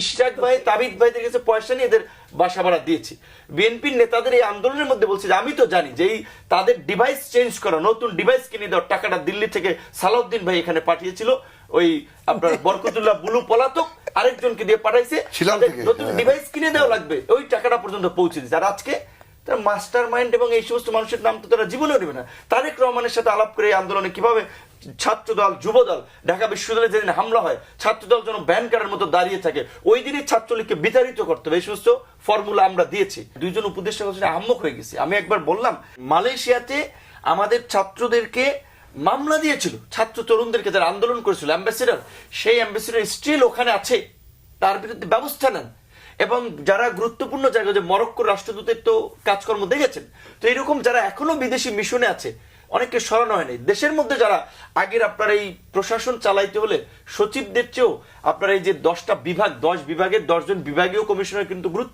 ইশরাক ভাই তাবিদ ভাইদের কাছে পয়সা নিয়ে এদের বাসা ভাড়া দিয়েছি। বিএনপির নেতাদের এই আন্দোলনের মধ্যে বলছে যে আমি তো জানি যে এই তাদের ডিভাইস চেঞ্জ করা নতুন ডিভাইস কিনে দেওয়ার টাকাটা দিল্লি থেকে সালাউদ্দিন ভাই এখানে পাঠিয়েছিল। ওই আপনার বরকতুল্লাহ বুলু পলাতক আরেকজনকে দিয়ে পাঠাইছে। নতুন হ্যাঁ। ডিভাইস কিনে দেওয়া লাগবে। ওই টাকাটা পর্যন্ত পৌঁছে দিচ্ছে আর আজকে তারা মাস্টার মাইন্ড এবং এই সমস্ত মানুষের নাম তো তারা জীবনেও নেবে না। তারেক রহমানের সাথে আলাপ করে এই আন্দোলনে কীভাবে ছাত্রদল, যুবদল, ঢাকা বিশ্ববিদ্যালয়ে যেদিন হামলা হয়, ছাত্রদল যেন ব্যান কার্ডের মতো দাঁড়িয়ে থাকে, ওই দিনই ছাত্রলীগকে বিতাড়িত করতে হবে। এই সমস্ত ফর্মুলা আমরা দিয়েছি। দুইজন উপদেষ্টা হচ্ছে আহম্মক হয়ে গেছি। আমি একবার বললাম, মালয়েশিয়াতে আমাদের ছাত্রদেরকে মামলা দিয়েছিল। ছাত্র তরুণদেরকে যারা আন্দোলন করেছিল অ্যাম্বাসিডার সেই অ্যাম্বাসিডার স্টিল ওখানে আছে। তার বিরুদ্ধে ব্যবস্থা নেন। এবং যারা গুরুত্বপূর্ণ জায়গা, যে মরক্কোর রাষ্ট্রদূতের তো কাজকর্ম দেখেছেন, তো এরকম যারা এখনও বিদেশি মিশনে আছে অনেককে সরানো হয়নি। দেশের মধ্যে যারা আগের আপনার এই প্রশাসন চালাইতে হলে সচিবদের চেয়েও আপনার এই যে দশটা বিভাগ, দশ বিভাগের দশজন বিভাগীয় কমিশনার কিন্তু গুরুত্ব